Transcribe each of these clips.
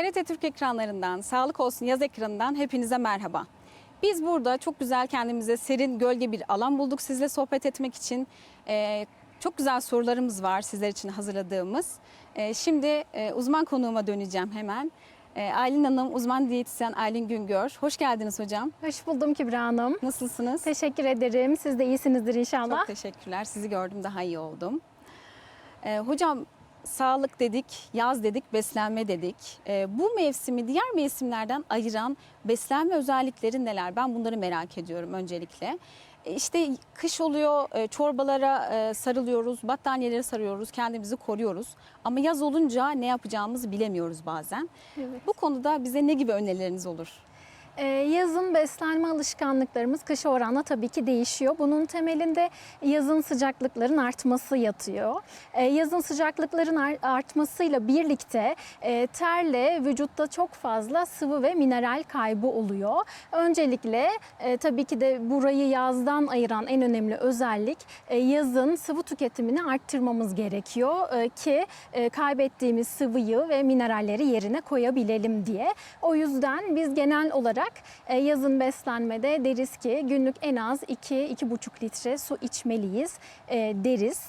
TRT Türk ekranlarından, Sağlık Olsun yaz ekranından hepinize merhaba. Biz burada çok güzel kendimize serin, gölge bir alan bulduk sizle sohbet etmek için. Ee, çok güzel sorularımız var sizler için hazırladığımız. Ee, şimdi e, uzman konuğuma döneceğim hemen. Ee, Aylin Hanım, uzman diyetisyen Aylin Güngör. Hoş geldiniz hocam. Hoş buldum Kübra Hanım. Nasılsınız? Teşekkür ederim. Siz de iyisinizdir inşallah. Çok teşekkürler. Sizi gördüm daha iyi oldum. Ee, hocam sağlık dedik, yaz dedik, beslenme dedik. Ee, bu mevsimi diğer mevsimlerden ayıran beslenme özellikleri neler? Ben bunları merak ediyorum öncelikle. E, İşte kış oluyor, e, çorbalara e, sarılıyoruz, battaniyelere sarıyoruz, kendimizi koruyoruz. Ama yaz olunca ne yapacağımızı bilemiyoruz bazen. Evet. Bu konuda bize ne gibi önerileriniz olur? Ee, yazın beslenme alışkanlıklarımız kışa oranla tabii ki değişiyor. Bunun temelinde yazın sıcaklıkların artması yatıyor. Ee, yazın sıcaklıkların ar- artmasıyla birlikte e, terle vücutta çok fazla sıvı ve mineral kaybı oluyor. Öncelikle e, tabii ki de burayı yazdan ayıran en önemli özellik e, yazın sıvı tüketimini arttırmamız gerekiyor ki kaybettiğimiz sıvıyı ve mineralleri yerine koyabilelim diye. O yüzden biz genel olarak e, yazın beslenmede deriz ki günlük en az 2-2,5 litre su içmeliyiz e, deriz.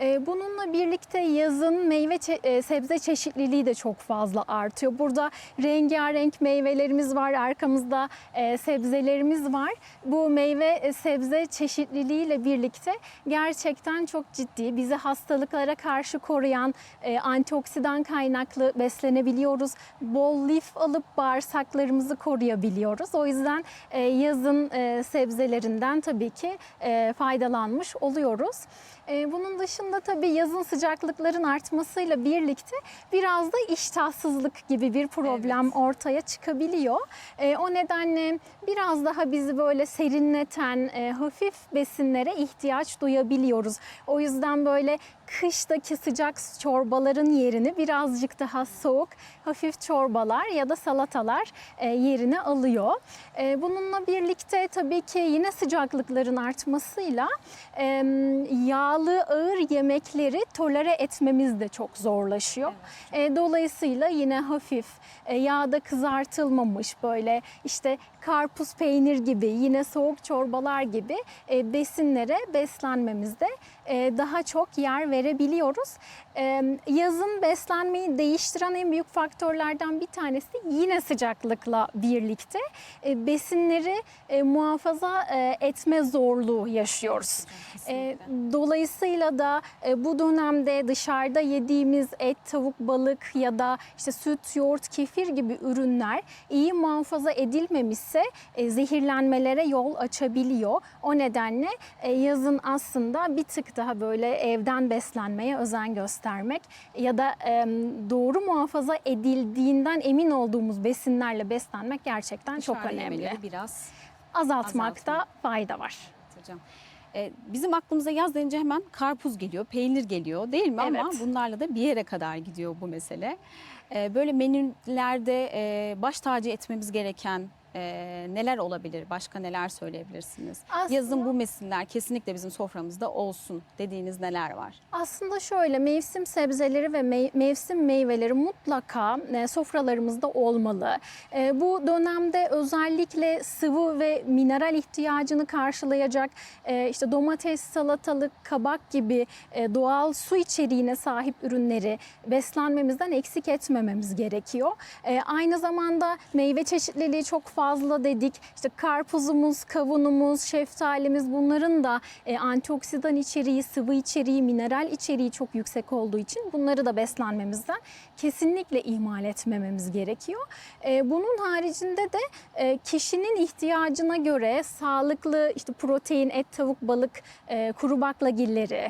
E, Bununla birlikte yazın meyve e, sebze çeşitliliği de çok fazla artıyor. Burada rengarenk meyvelerimiz var, arkamızda e, sebzelerimiz var. Bu meyve e, sebze çeşitliliğiyle birlikte gerçekten çok ciddi bizi hastalıklara karşı koruyan antioksidan kaynaklı beslenebiliyoruz. Bol lif alıp bağırsaklarımızı koruyabiliyoruz. O yüzden yazın sebzelerinden tabii ki faydalanmış oluyoruz. E, Bunun dışında tabii yazın sıcaklıkların artmasıyla birlikte biraz da iştahsızlık gibi bir problem ortaya çıkabiliyor. E, O nedenle biraz daha bizi böyle serinleten e, hafif besinlere ihtiyaç duyabiliyoruz. O yüzden böyle kıştaki sıcak çorbaların yerini birazcık daha soğuk hafif çorbalar ya da salatalar e, yerini alıyor. E, Bununla birlikte tabii ki yine sıcaklıkların artmasıyla yağlı ağır yemekleri tolere etmemiz de çok zorlaşıyor. E, Dolayısıyla yine hafif yağda kızartılmamış böyle işte karpuz peynir gibi yine soğuk çorbalar gibi e, besinlere beslenmemizde e, daha çok yer verebiliyoruz. Yazın beslenmeyi değiştiren en büyük faktörlerden bir tanesi yine sıcaklıkla birlikte e, besinleri e, muhafaza e, etme zorluğu yaşıyoruz. E, Dolayısıyla da bu dönemde dışarıda yediğimiz et, tavuk, balık ya da işte süt, yoğurt, kefir gibi ürünler iyi muhafaza edilmemişse zehirlenmelere yol açabiliyor. O nedenle yazın aslında bir tık daha böyle evden beslenmeye özen göstermek ya da e, doğru muhafaza edildiğinden emin olduğumuz besinlerle beslenmek gerçekten çok Dışarı önemli. yemeleri biraz Azaltmakta azaltmak. fayda var. hocam. Ee, bizim aklımıza yaz denince hemen karpuz geliyor, peynir geliyor değil mi? Ama Evet. bunlarla da bir yere kadar gidiyor bu mesele. Ee, böyle menülerde e, baş tacı etmemiz gereken e, neler olabilir? Başka neler söyleyebilirsiniz? Aslında- Yazın bu mesinler kesinlikle bizim soframızda olsun dediğiniz neler var? Aslında şöyle mevsim sebzeleri ve mey- mevsim meyveleri mutlaka e, sofralarımızda olmalı. E, bu dönemde özellikle sıvı ve mineral ihtiyacını karşılayacak e, işte domates, salatalık, kabak gibi e, doğal su içeriğine sahip ürünleri beslenmemizden eksik etmememiz gerekiyor. E, aynı zamanda meyve çeşitliliği çok fazla dedik. İşte karpuzumuz, kavunumuz, şeftalimiz bunların da e, antioksidan içeriği, sıvı içeriği, mineral içeriği çok yüksek olduğu için bunları da beslenmemizden kesinlikle ihmal etmememiz gerekiyor. E, bunun haricinde de e, kişinin ihtiyacına göre sağlıklı işte protein, et, tavuk, balık, kuru baklagilleri,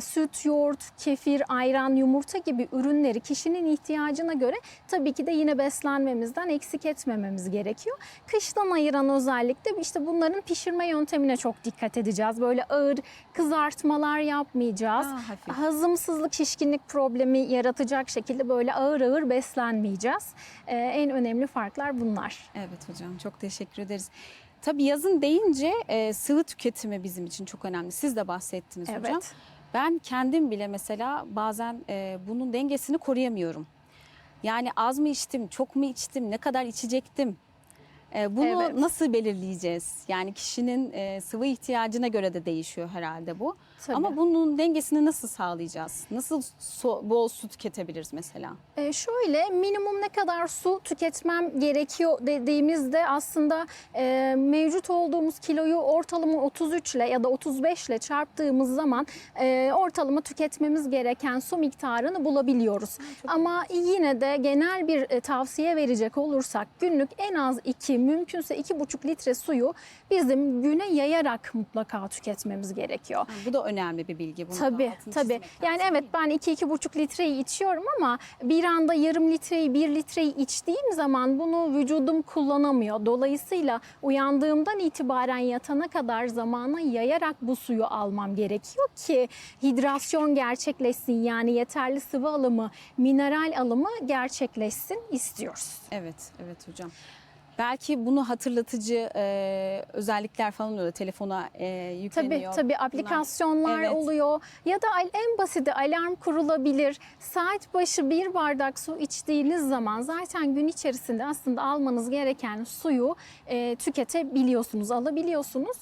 süt, yoğurt, kefir, ayran, yumurta gibi ürünleri kişinin ihtiyacına göre tabii ki de yine beslenmemizden eksik etmememiz gerekiyor. Kıştan ayıran özellikle işte bunların pişirme yöntemine çok dikkat edeceğiz. Böyle ağır kızartmalar yapmayacağız. Daha hafif. Hazımsızlık, şişkinlik problemi yaratacak şekilde böyle ağır ağır beslenmeyeceğiz. Ee, en önemli farklar bunlar. Evet hocam çok teşekkür ederiz. Tabii yazın deyince e, sıvı tüketimi bizim için çok önemli. Siz de bahsettiniz hocam. Evet. Ben kendim bile mesela bazen e, bunun dengesini koruyamıyorum. Yani az mı içtim, çok mu içtim, ne kadar içecektim? E, bunu Evet. nasıl belirleyeceğiz? Yani kişinin e, sıvı ihtiyacına göre de değişiyor herhalde bu. Tabii. Ama bunun dengesini nasıl sağlayacağız? Nasıl su- bol su tüketebiliriz mesela? E, şöyle minimum ne kadar su tüketmem gerekiyor dediğimizde aslında e, mevcut olduğumuz kiloyu ortalama 33 ile ya da 35 ile çarptığımız zaman e, ortalama tüketmemiz gereken su miktarını bulabiliyoruz. Ama yine de genel bir e, tavsiye verecek olursak günlük en az 2 mümkünse 2,5 litre suyu bizim güne yayarak mutlaka tüketmemiz gerekiyor. Ha, bu da önemli bir bilgi. Bunu Tabii tabii. Yani lazım, evet ben 2-2,5 litreyi içiyorum ama bir anda yarım litreyi 1 litreyi içtiğim zaman bunu vücudum kullanamıyor. Dolayısıyla uyandığımdan itibaren yatana kadar zamana yayarak bu suyu almam gerekiyor ki hidrasyon gerçekleşsin. Yani yeterli sıvı alımı, mineral alımı gerçekleşsin istiyoruz. Evet, evet hocam. Belki bunu hatırlatıcı e, özellikler falan oluyor. Telefona e, Tabii yükleniyor. tabii Bunlar- aplikasyonlar Evet. oluyor ya da en basiti alarm kurulabilir. Saat başı bir bardak su içtiğiniz zaman zaten gün içerisinde aslında almanız gereken suyu e, tüketebiliyorsunuz, alabiliyorsunuz.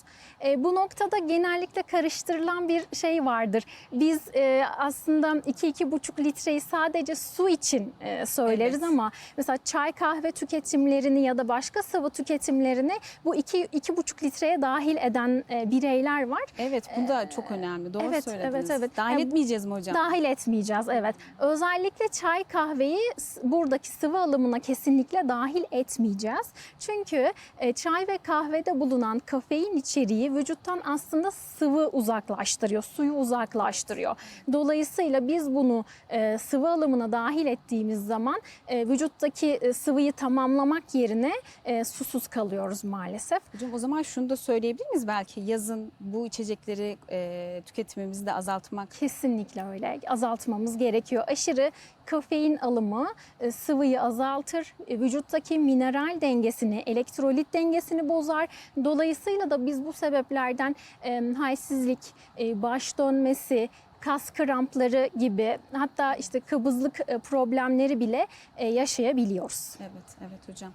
E, bu noktada genellikle karıştırılan bir şey vardır. Biz e, aslında 2-2,5 litreyi sadece su için e, söyleriz Evet. ama mesela çay kahve tüketimlerini ya da başka sıvı tüketimlerini bu 2-2,5 litreye dahil eden e, bireyler var. Evet, bu da çok önemli. Doğru evet, söylediniz. evet, evet. Dahil Yani etmeyeceğiz mi hocam? Dahil etmeyeceğiz evet. Özellikle çay kahveyi buradaki sıvı alımına kesinlikle dahil etmeyeceğiz. Çünkü e, çay ve kahvede bulunan kafein içeriği vücuttan aslında sıvı uzaklaştırıyor, suyu uzaklaştırıyor. Dolayısıyla biz bunu e, sıvı alımına dahil ettiğimiz zaman e, vücuttaki e, sıvıyı tamamlamak yerine e, susuz kalıyoruz maalesef. Hocam o zaman şunu da söyleyebilir miyiz belki yazın bu içecekleri e, tüketimimizi de azaltmak Kesinlikle öyle. Azaltmamız gerekiyor. Aşırı kafein alımı e, sıvıyı azaltır, e, vücuttaki mineral dengesini, elektrolit dengesini bozar. Dolayısıyla da biz bu sebeplerden e, halsizlik, e, baş dönmesi, kas krampları gibi hatta işte kabızlık e, problemleri bile e, yaşayabiliyoruz. Evet, evet hocam.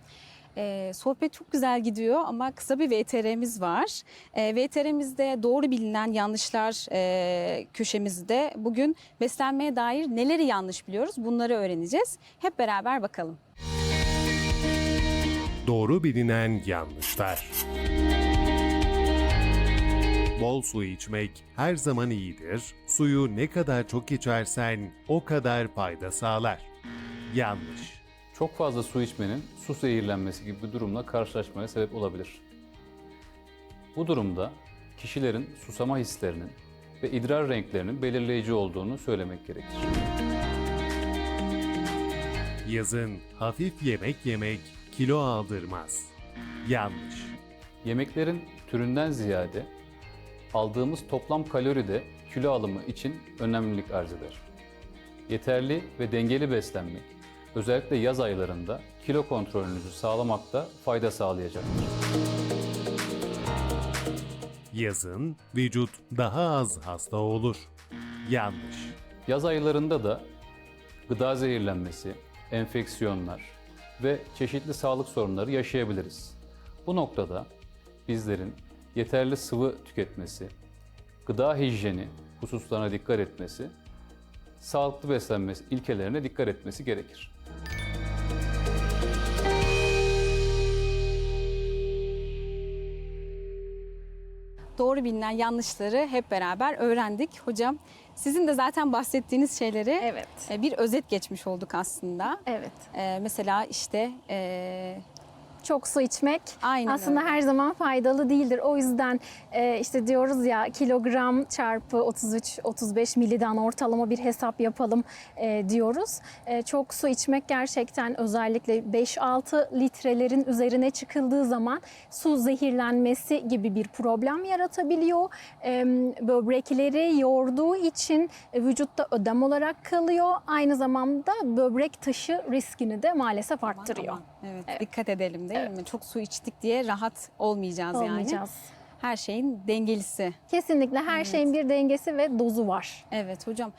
Ee, sohbet çok güzel gidiyor ama kısa bir VTR'miz var. Ee, VTR'mizde doğru bilinen yanlışlar e, köşemizde bugün beslenmeye dair neleri yanlış biliyoruz bunları öğreneceğiz. Hep beraber bakalım. Doğru bilinen yanlışlar. Bol su içmek her zaman iyidir. Suyu ne kadar çok içersen o kadar fayda sağlar. Yanlış. Çok fazla su içmenin su zehirlenmesi gibi bir durumla karşılaşmaya sebep olabilir. Bu durumda kişilerin susama hislerinin ve idrar renklerinin belirleyici olduğunu söylemek gerekir. Yazın hafif yemek yemek kilo aldırmaz. Yanlış. Yemeklerin türünden ziyade aldığımız toplam kalori de kilo alımı için önemlilik arz eder. Yeterli ve dengeli beslenmek, özellikle yaz aylarında kilo kontrolünüzü sağlamakta fayda sağlayacaktır. Yazın vücut daha az hasta olur. Yanlış. Yaz aylarında da gıda zehirlenmesi, enfeksiyonlar ve çeşitli sağlık sorunları yaşayabiliriz. Bu noktada bizlerin yeterli sıvı tüketmesi, gıda hijyeni hususlarına dikkat etmesi, sağlıklı beslenme ilkelerine dikkat etmesi gerekir. Doğru bilinen yanlışları hep beraber öğrendik. Hocam sizin de zaten bahsettiğiniz şeyleri Evet. e, bir özet geçmiş olduk aslında. Evet. E, mesela işte e, çok su içmek Aynen aslında öyle. her zaman faydalı değildir. O yüzden e, işte diyoruz ya kilogram çarpı 33-35 miliden ortalama bir hesap yapalım e, diyoruz. E, çok su içmek gerçekten özellikle 5-6 litrelerin üzerine çıkıldığı zaman su zehirlenmesi gibi bir problem yaratabiliyor. E, böbrekleri yorduğu için vücutta ödem olarak kalıyor. Aynı zamanda böbrek taşı riskini de maalesef arttırıyor. Aman, Evet, dikkat edelim değil mi? Çok su içtik diye rahat olmayacağız, yani. Olmayacağız. Her şeyin dengelisi. Kesinlikle her şeyin bir dengesi ve dozu var. Evet hocam.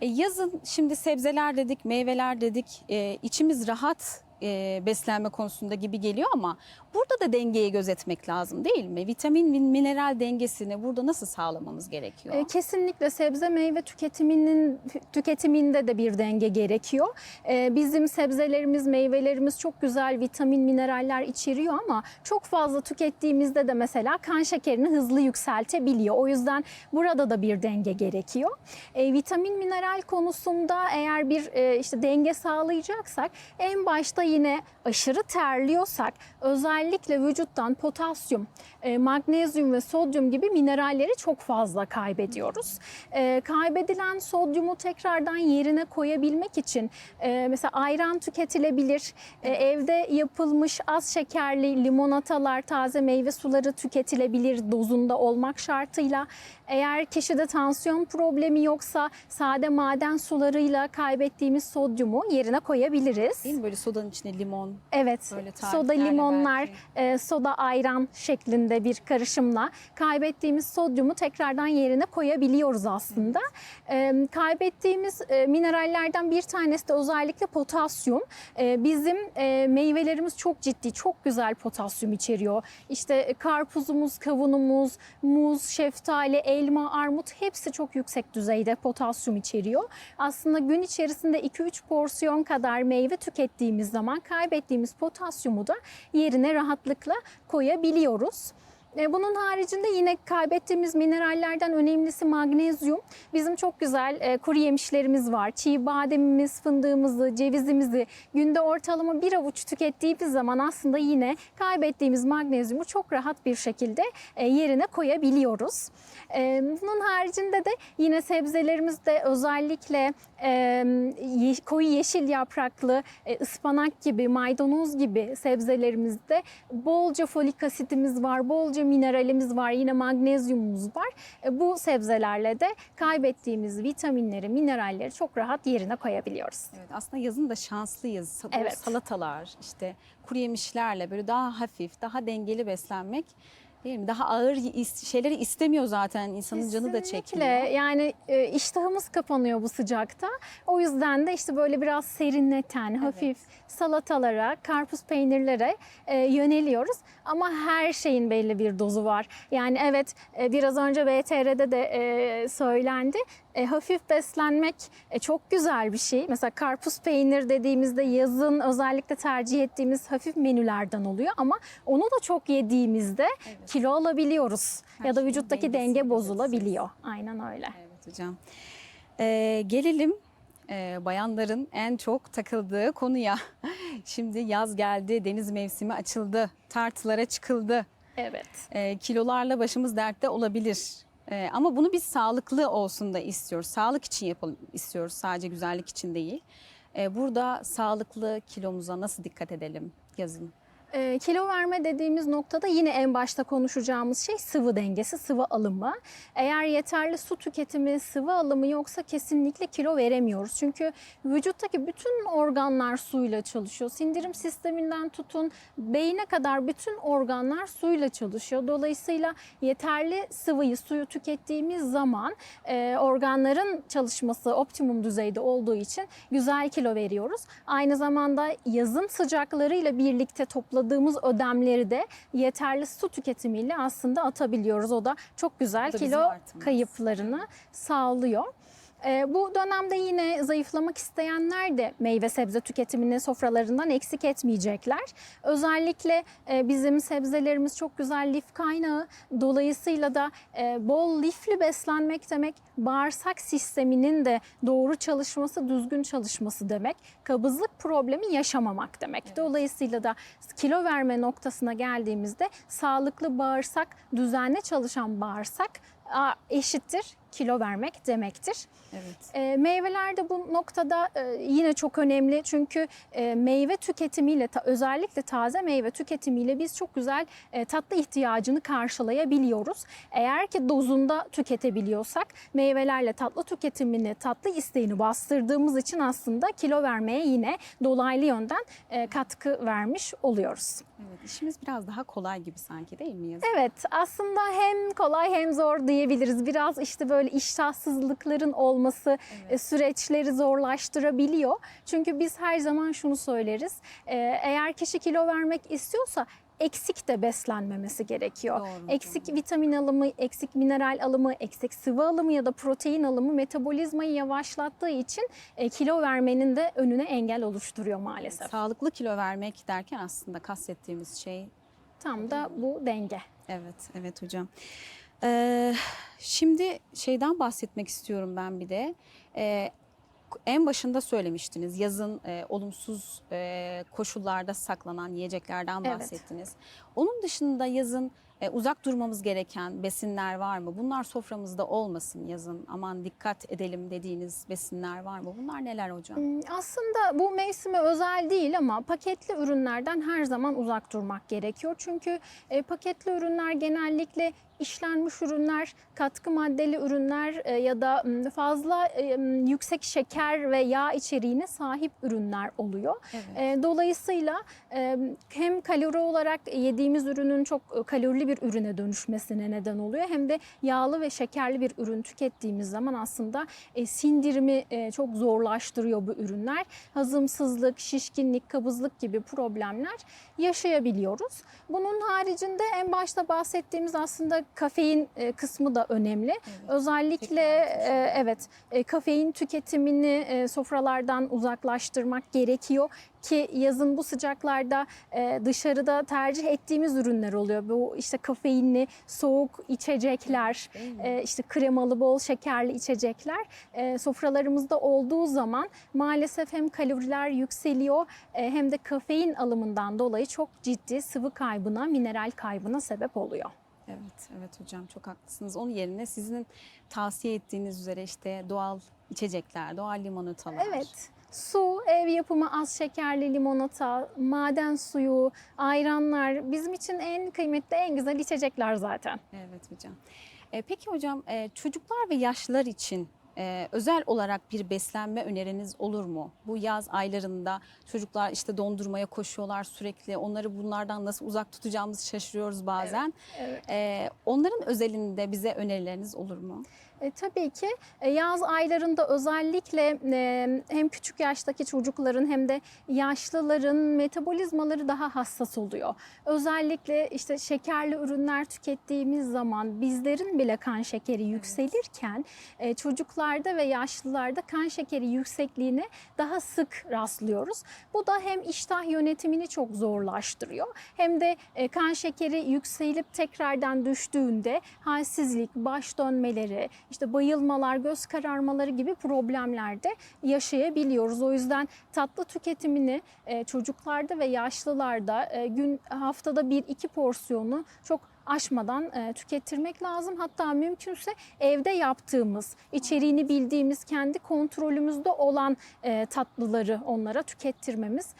E, yazın şimdi sebzeler dedik, meyveler dedik. E, içimiz rahat e, beslenme konusunda gibi geliyor ama burada da dengeyi gözetmek lazım değil mi? Vitamin min- mineral dengesini burada nasıl sağlamamız gerekiyor? E, Kesinlikle sebze meyve tüketiminin tüketiminde de bir denge gerekiyor. E, Bizim sebzelerimiz, meyvelerimiz çok güzel vitamin, mineraller içeriyor ama çok fazla tükettiğimizde de mesela kan şekerini hızlı yükseltebiliyor. O yüzden burada da bir denge gerekiyor. E, vitamin, mineral konusunda eğer bir e, işte denge sağlayacaksak en başta yine aşırı terliyorsak özellikle vücuttan potasyum, e, magnezyum ve sodyum gibi mineralleri çok fazla kaybediyoruz. E, kaybedilen sodyumu tekrardan yerine koyabilmek için e, mesela ayran tüketilebilir. Evde yapılmış az şekerli limonatalar, taze meyve suları tüketilebilir dozunda olmak şartıyla. Eğer kişide tansiyon problemi yoksa sade maden sularıyla kaybettiğimiz sodyumu yerine koyabiliriz. Değil mi? Böyle sodanın içine limon. Evet, Böyle soda limonlar, e, soda ayran şeklinde bir karışımla kaybettiğimiz sodyumu tekrardan yerine koyabiliyoruz aslında. E, kaybettiğimiz e, minerallerden bir tanesi de özellikle potasyum. E, bizim e, meyvelerimiz çok ciddi, çok güzel potasyum içeriyor. İşte e, karpuzumuz, kavunumuz, muz, şeftali, elma, armut hepsi çok yüksek düzeyde potasyum içeriyor. Aslında gün içerisinde 2-3 porsiyon kadar meyve tükettiğimiz zaman kaybettiğimiz potasyumu da yerine rahatlıkla koyabiliyoruz. E, Bunun haricinde yine kaybettiğimiz minerallerden önemlisi magnezyum. Bizim çok güzel e, kuru yemişlerimiz var. Çiğ bademimiz, fındığımızı, cevizimizi günde ortalama bir avuç tükettiğimiz zaman aslında yine kaybettiğimiz magnezyumu çok rahat bir şekilde e, yerine koyabiliyoruz. Bunun haricinde de yine sebzelerimizde özellikle koyu yeşil yapraklı ıspanak gibi, maydanoz gibi sebzelerimizde bolca folik asitimiz var, bolca mineralimiz var, yine magnezyumumuz var. E, Bu sebzelerle de kaybettiğimiz vitaminleri, mineralleri çok rahat yerine koyabiliyoruz. Evet, aslında yazın da şanslıyız. Evet. Salatalar, işte kuru yemişlerle böyle daha hafif, daha dengeli beslenmek değil mi? Daha ağır is- şeyleri istemiyor zaten insanın canı da Kesinlikle. çekmiyor. Yani e, iştahımız kapanıyor bu sıcakta. O yüzden de işte böyle biraz serinleten, hafif salatalara, karpuz peynirlere e, yöneliyoruz. Ama her şeyin belli bir dozu var. Yani evet e, biraz önce BTR'de de e, söylendi. E, hafif beslenmek e, çok güzel bir şey. Mesela karpuz peynir dediğimizde yazın özellikle tercih ettiğimiz hafif menülerden oluyor. Ama onu da çok yediğimizde kilo alabiliyoruz. Her ya da vücuttaki denge bozulabiliyor. Aynen öyle. Evet hocam. Ee, gelelim e, bayanların en çok takıldığı konuya. Şimdi yaz geldi, deniz mevsimi açıldı, tartılara çıkıldı. Evet. E, kilolarla başımız dertte olabilir. E, ama bunu biz sağlıklı olsun da istiyoruz. Sağlık için yapalım istiyoruz, sadece güzellik için değil. E, burada sağlıklı kilomuza nasıl dikkat edelim yazın? Ee, kilo verme dediğimiz noktada yine en başta konuşacağımız şey sıvı dengesi, sıvı alımı. Eğer yeterli su tüketimi, sıvı alımı yoksa kesinlikle kilo veremiyoruz. Çünkü vücuttaki bütün organlar suyla çalışıyor. Sindirim sisteminden tutun beyne kadar bütün organlar suyla çalışıyor. Dolayısıyla yeterli sıvıyı, suyu tükettiğimiz zaman e, organların çalışması optimum düzeyde olduğu için güzel kilo veriyoruz. Aynı zamanda yazın sıcaklarıyla birlikte topladığımız ödemleri de yeterli su tüketimiyle aslında atabiliyoruz. O da çok güzel da kilo artımız. kayıplarını sağlıyor. Ee, Bu dönemde yine zayıflamak isteyenler de meyve sebze tüketimini sofralarından eksik etmeyecekler. Özellikle e, bizim sebzelerimiz çok güzel lif kaynağı. Dolayısıyla da e, bol lifli beslenmek demek bağırsak sisteminin de doğru çalışması, düzgün çalışması demek. Kabızlık problemi yaşamamak demek. Dolayısıyla da kilo verme noktasına geldiğimizde sağlıklı bağırsak, düzenli çalışan bağırsak eşittir kilo vermek demektir. Evet. E, meyveler de bu noktada e, yine çok önemli çünkü e, meyve tüketimiyle ta- özellikle taze meyve tüketimiyle biz çok güzel e, tatlı ihtiyacını karşılayabiliyoruz. Eğer ki dozunda tüketebiliyorsak meyvelerle tatlı tüketimini, tatlı isteğini bastırdığımız için aslında kilo vermeye yine dolaylı yönden e, katkı vermiş oluyoruz. Evet, işimiz biraz daha kolay gibi sanki değil mi? Evet aslında hem kolay hem zor diyebiliriz. Biraz işte böyle iştahsızlıkların olması e, süreçleri zorlaştırabiliyor. Çünkü biz her zaman şunu söyleriz. E, Eğer kişi kilo vermek istiyorsa eksik de beslenmemesi gerekiyor. Doğru, eksik vitamin alımı, eksik mineral alımı, eksik sıvı alımı ya da protein alımı metabolizmayı yavaşlattığı için e, kilo vermenin de önüne engel oluşturuyor maalesef. Sağlıklı kilo vermek derken aslında kastettiğimiz şey Tam da bu denge. Evet, evet hocam. Ee, şimdi şeyden bahsetmek istiyorum ben bir de. Ee, en başında söylemiştiniz yazın e, olumsuz e, koşullarda saklanan yiyeceklerden Evet. bahsettiniz. Onun dışında yazın e, uzak durmamız gereken besinler var mı? Bunlar soframızda olmasın yazın. Aman dikkat edelim dediğiniz besinler var mı? Bunlar neler hocam? Hmm, Aslında bu mevsime özel değil ama paketli ürünlerden her zaman uzak durmak gerekiyor. Çünkü e, paketli ürünler genellikle işlenmiş ürünler, katkı maddeli ürünler e, ya da fazla yüksek şeker ve yağ içeriğine sahip ürünler oluyor. Evet. E, Dolayısıyla e, hem kalori olarak yediğimiz ürünün çok kalorili bir ürüne dönüşmesine neden oluyor hem de yağlı ve şekerli bir ürün tükettiğimiz zaman aslında sindirimi çok zorlaştırıyor bu ürünler. Hazımsızlık, şişkinlik, kabızlık gibi problemler yaşayabiliyoruz. Bunun haricinde en başta bahsettiğimiz aslında kafein e, kısmı da önemli. Özellikle Tekrar e, evet e, kafein tüketimini e, sofralardan uzaklaştırmak gerekiyor ki yazın bu sıcaklarda e, dışarıda tercih ettiğimiz ürünler oluyor. Bu işte kafeinli soğuk içecekler, e, işte kremalı bol şekerli içecekler e, sofralarımızda olduğu zaman maalesef hem kaloriler yükseliyor e, hem de kafein alımından dolayı çok ciddi sıvı kaybına, mineral kaybına sebep oluyor. Evet, evet hocam çok haklısınız. Onun yerine sizin tavsiye ettiğiniz üzere işte doğal içecekler, doğal limonatalar. Evet. Su, ev yapımı az şekerli limonata, maden suyu, ayranlar bizim için en kıymetli, en güzel içecekler zaten. Evet hocam. E, peki hocam e, çocuklar ve yaşlılar için e, özel olarak bir beslenme öneriniz olur mu? Bu yaz aylarında çocuklar işte dondurmaya koşuyorlar sürekli. Onları bunlardan nasıl uzak tutacağımızı şaşırıyoruz bazen. evet. E, onların özelinde bize önerileriniz olur mu? E, tabii ki e, yaz aylarında özellikle e, hem küçük yaştaki çocukların hem de yaşlıların metabolizmaları daha hassas oluyor. Özellikle işte şekerli ürünler tükettiğimiz zaman bizlerin bile kan şekeri yükselirken e, çocuklarda ve yaşlılarda kan şekeri yüksekliğine daha sık rastlıyoruz. Bu da hem iştah yönetimini çok zorlaştırıyor hem de e, kan şekeri yükselip tekrardan düştüğünde halsizlik, baş dönmeleri, işte bayılmalar, göz kararmaları gibi problemlerde yaşayabiliyoruz. O yüzden tatlı tüketimini e, çocuklarda ve yaşlılarda e, gün haftada bir iki porsiyonu çok aşmadan e, tükettirmek lazım. Hatta mümkünse evde yaptığımız, içeriğini bildiğimiz, kendi kontrolümüzde olan e, tatlıları onlara tükettirmemiz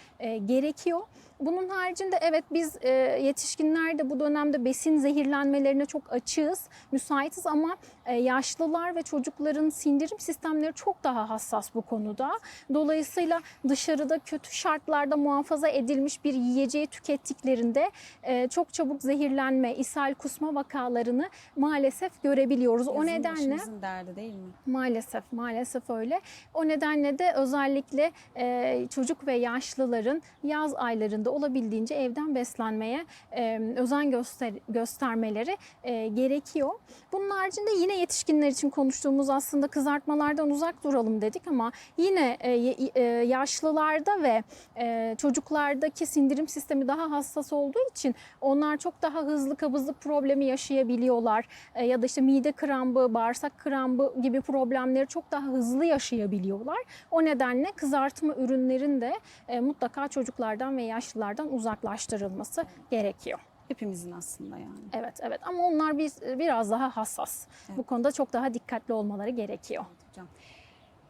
gerekiyor. Bunun haricinde evet biz e, yetişkinler de bu dönemde besin zehirlenmelerine çok açığız, müsaitiz ama e, yaşlılar ve çocukların sindirim sistemleri çok daha hassas bu konuda. Dolayısıyla dışarıda kötü şartlarda muhafaza edilmiş bir yiyeceği tükettiklerinde e, çok çabuk zehirlenme, ishal, kusma vakalarını maalesef görebiliyoruz. o Yazın nedenle derdi değil mi? Maalesef, maalesef öyle. O nedenle de özellikle e, çocuk ve yaşlıların yaz aylarında olabildiğince evden beslenmeye e, özen göster göstermeleri e, gerekiyor. Bunun haricinde yine yetişkinler için konuştuğumuz aslında kızartmalardan uzak duralım dedik ama yine e, e, yaşlılarda ve e, çocuklardaki sindirim sistemi daha hassas olduğu için onlar çok daha hızlı kabızlık problemi yaşayabiliyorlar E, ya da işte mide krambı, bağırsak krambı gibi problemleri çok daha hızlı yaşayabiliyorlar. O nedenle kızartma ürünlerin de e, mutlaka çocuklardan ve yaşlılardan uzaklaştırılması gerekiyor. Hepimizin aslında yani. Evet, evet ama onlar biz biraz daha hassas. Bu konuda çok daha dikkatli olmaları gerekiyor. Hocam.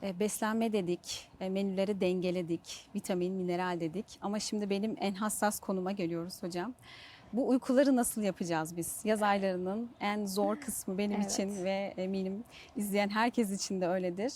E, beslenme dedik, e, menüleri dengeledik, vitamin, mineral dedik. Ama şimdi benim en hassas konuma geliyoruz hocam. Bu uykuları nasıl yapacağız biz? Yaz aylarının en zor kısmı benim Evet. için ve eminim izleyen herkes için de öyledir.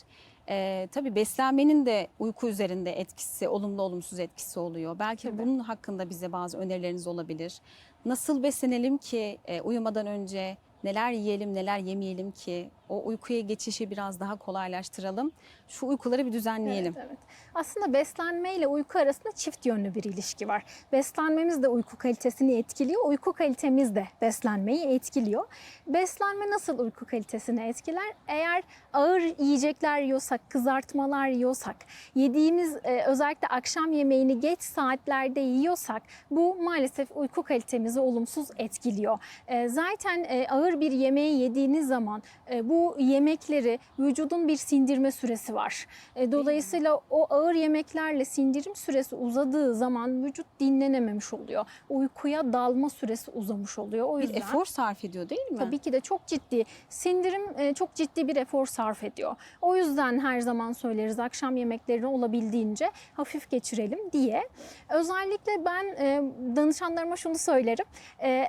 Ee, tabii beslenmenin de uyku üzerinde etkisi, olumlu olumsuz etkisi oluyor. Belki Tabii. bunun hakkında bize bazı önerileriniz olabilir. Nasıl beslenelim ki e, uyumadan önce neler yiyelim, neler yemeyelim ki o uykuya geçişi biraz daha kolaylaştıralım. Şu uykuları bir düzenleyelim. Evet, evet. Aslında beslenme ile uyku arasında çift yönlü bir ilişki var. Beslenmemiz de uyku kalitesini etkiliyor, uyku kalitemiz de beslenmeyi etkiliyor. Beslenme nasıl uyku kalitesini etkiler? Eğer ağır yiyecekler yiyorsak, kızartmalar yiyorsak, yediğimiz e, özellikle akşam yemeğini geç saatlerde yiyorsak bu maalesef uyku kalitemizi olumsuz etkiliyor. E, zaten e, ağır bir yemeği yediğiniz zaman e, bu yemekleri vücudun bir sindirme süresi var. E, dolayısıyla o ağır yemeklerle sindirim süresi uzadığı zaman vücut dinlenememiş oluyor. Uykuya dalma süresi uzamış oluyor. O Bir yüzden efor sarf ediyor değil mi? Tabii ki de çok ciddi. Sindirim e, çok ciddi bir efor sarf ediyor. O yüzden her zaman söyleriz akşam yemeklerini olabildiğince hafif geçirelim diye. Özellikle ben e, danışanlarıma şunu söylerim.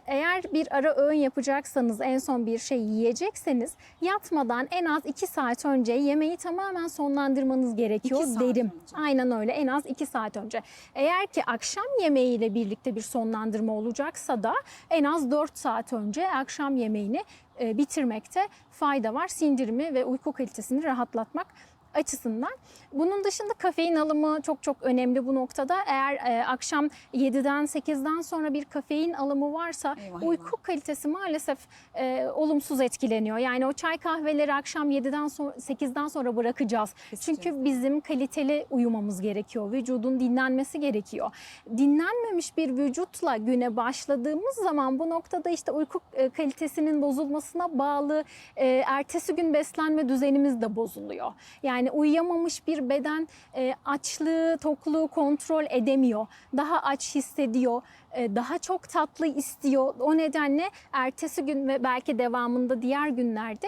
Eğer bir ara öğün yapacaksanız, en son bir şey yiyecekseniz yatmadan en az 2 saat önce yemeği tamamen sonlandırmanız gerekiyor İki derim. önce. Aynen öyle en az 2 saat önce. Eğer ki akşam yemeğiyle birlikte bir sonlandırma olacaksa da en az 4 saat önce akşam yemeğini e, bitirmekte fayda var. Sindirimi ve uyku kalitesini rahatlatmak açısından. Bunun dışında kafein alımı çok çok önemli bu noktada. Eğer e, akşam 7'den 8'den sonra bir kafein alımı varsa Eyvah, uyku eyvah. kalitesi maalesef e, olumsuz etkileniyor. Yani o çay kahveleri akşam 7'den sonra 8'den sonra bırakacağız. Keseceğiz. Çünkü bizim kaliteli uyumamız gerekiyor. Vücudun dinlenmesi gerekiyor. Dinlenmemiş bir vücutla güne başladığımız zaman bu noktada işte uyku e, kalitesinin bozulmasına bağlı e, ertesi gün beslenme düzenimiz de bozuluyor. Yani uyuyamamış bir beden e, açlığı, tokluğu kontrol edemiyor. Daha aç hissediyor. e, Daha çok tatlı istiyor. O nedenle ertesi gün ve belki devamında diğer günlerde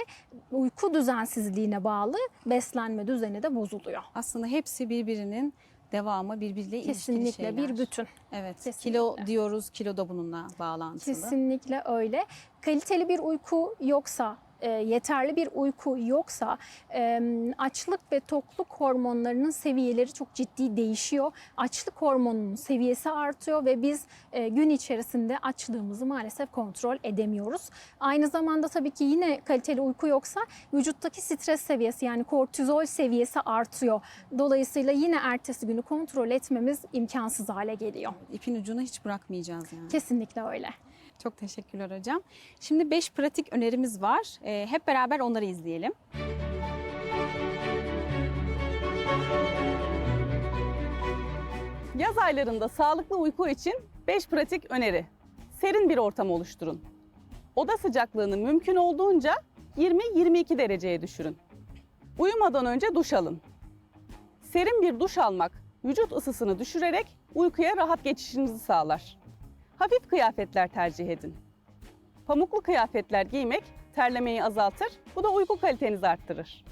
uyku düzensizliğine bağlı beslenme düzeni de bozuluyor. Aslında hepsi birbirinin devamı, birbiriyle ilişkili Kesinlikle şeyler. bir bütün. Evet. Kesinlikle. Kilo diyoruz, kilo da bununla bağlantılı. Kesinlikle öyle. Kaliteli bir uyku yoksa, e, yeterli bir uyku yoksa e, açlık ve tokluk hormonlarının seviyeleri çok ciddi değişiyor. Açlık hormonunun seviyesi artıyor ve biz e, gün içerisinde açlığımızı maalesef kontrol edemiyoruz. Aynı zamanda tabii ki yine kaliteli uyku yoksa vücuttaki stres seviyesi yani kortizol seviyesi artıyor. Dolayısıyla yine ertesi günü kontrol etmemiz imkansız hale geliyor. İpin ucunu hiç bırakmayacağız yani. Kesinlikle öyle. Çok teşekkürler hocam. Şimdi 5 pratik önerimiz var. Ee, hep beraber onları izleyelim. Yaz aylarında sağlıklı uyku için 5 pratik öneri. Serin bir ortam oluşturun. Oda sıcaklığını mümkün olduğunca 20-22 dereceye düşürün. Uyumadan önce duş alın. Serin bir duş almak vücut ısısını düşürerek uykuya rahat geçişinizi sağlar. Hafif kıyafetler tercih edin. Pamuklu kıyafetler giymek terlemeyi azaltır, bu da uyku kalitenizi arttırır.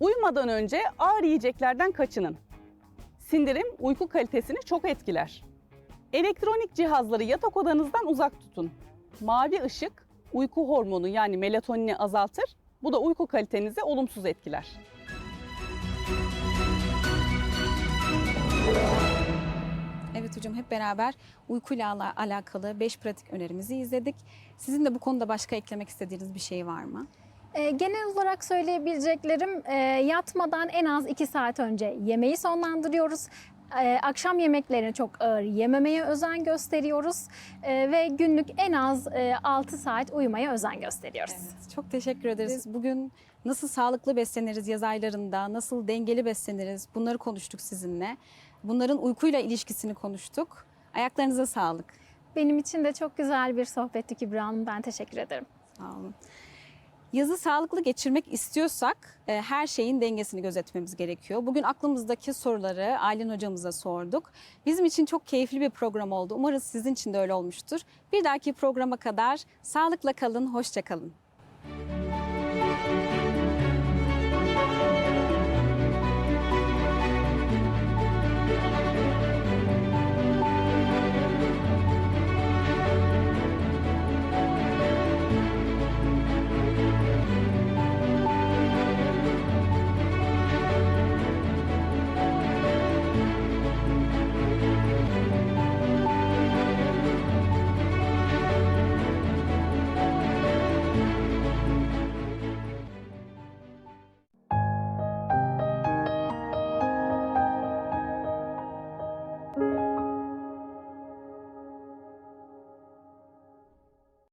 Uyumadan önce ağır yiyeceklerden kaçının. Sindirim uyku kalitesini çok etkiler. Elektronik cihazları yatak odanızdan uzak tutun. Mavi ışık uyku hormonu yani melatonini azaltır. Bu da uyku kalitenizi olumsuz etkiler. Hocam hep beraber uykuyla ala- alakalı 5 pratik önerimizi izledik. Sizin de bu konuda başka eklemek istediğiniz bir şey var mı? E, genel olarak söyleyebileceklerim e, yatmadan en az 2 saat önce yemeği sonlandırıyoruz. E, akşam yemeklerini çok ağır yememeye özen gösteriyoruz E, ve günlük en az e, 6 saat uyumaya özen gösteriyoruz. Evet, çok teşekkür ederiz. Bugün nasıl sağlıklı besleniriz yaz aylarında, nasıl dengeli besleniriz bunları konuştuk sizinle. Bunların uykuyla ilişkisini konuştuk. Ayaklarınıza sağlık. Benim için de çok güzel bir sohbetti Kübra Hanım. Ben teşekkür ederim. Sağ olun. Yazı sağlıklı geçirmek istiyorsak e, her şeyin dengesini gözetmemiz gerekiyor. Bugün aklımızdaki soruları Aylin hocamıza sorduk. Bizim için çok keyifli bir program oldu. Umarız sizin için de öyle olmuştur. Bir dahaki programa kadar sağlıkla kalın, hoşça kalın.